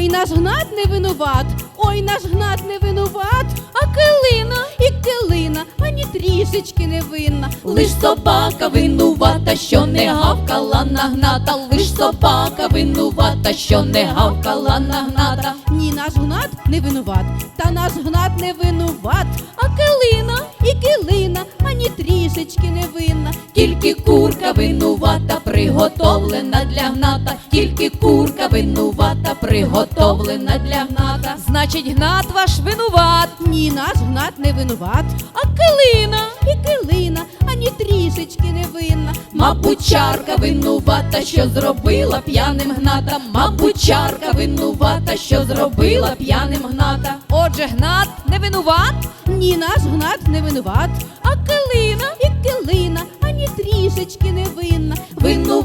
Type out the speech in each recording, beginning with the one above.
Ой, наш гнат не винуват, ой, наш гнат не винуват, А килина? і килина ані трішечки не винна. Лиш собака винувата, що не гавкала на гната, лиш собака винувата, що не гавкала на гната. Ні, наш гнат не винуват, та наш гнат не винуват, А килина? і килина ані трішечки не винна. Тільки курка винувата, приготовлена для гната, тільки курка винувата, приготовлена для гната. Значить, гнат ваш винуват, Ні, наш гнат не винуват, а килина? І килина ані трішечки не винна. Мабучарка винувата, що зробила п'яним гната. Мабуть, чарка винувата, що зробила п'яним гната. Отже, гнат не винуват, Ні, наш гнат не винуват, а килина. і килина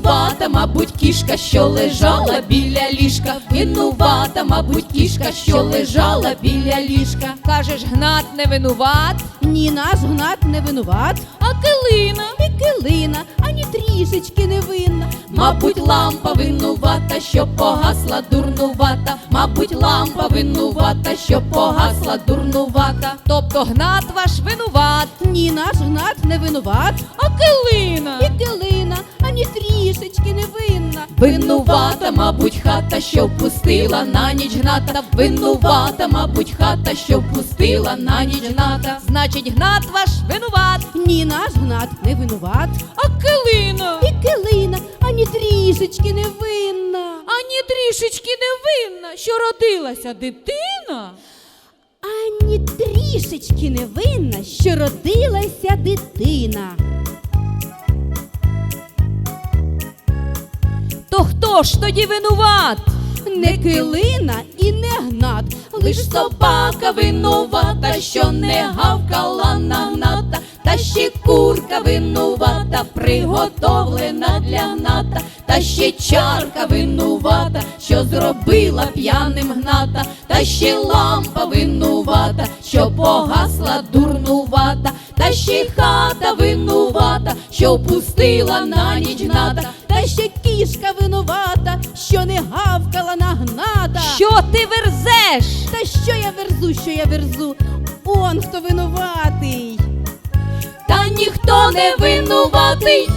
Винувата, мабуть, кішка, що лежала біля ліжка. Винувата, мабуть, кішка, що лежала біля ліжка. Кажеш, гнат не винуват, Ні, наш гнат не винуват, а килина. і килина ані трішечки не винна. Мабуть, лампа винувата, що погасла дурнувата. Мабуть, лампа винувата, що погасла дурнувата. Тобто гнат ваш винуват, Ні, наш гнат не винуват, а килина. і килина ані трішечки не винна. Винувата, мабуть, хата, що впустила на ніч гната. Винувата, мабуть, хата, що впустила на ніч гната. Значить, гнат ваш винуват, Ні, наш гнат не винуват, а килина. і килина ані трішечки не винна. Ані трішечки не винна, що родилася дитина. Ані трішечки не винна, що родилася дитина. Хто ж тоді винуват? Не килина і не гнат, Лиш собака винувата, що не гавкала на гната, та ще курка винувата, приготовлена для гната, та ще чарка винувата, що зробила п'яним гната, та ще лампа винувата, що погасла дурнувата, та ще хата винувата, що впустила на ніч гната. та ще кішка винувата, Що ти верзеш? Та що я верзу, що я верзу? Он хто винуватий. Та ніхто не винуватий,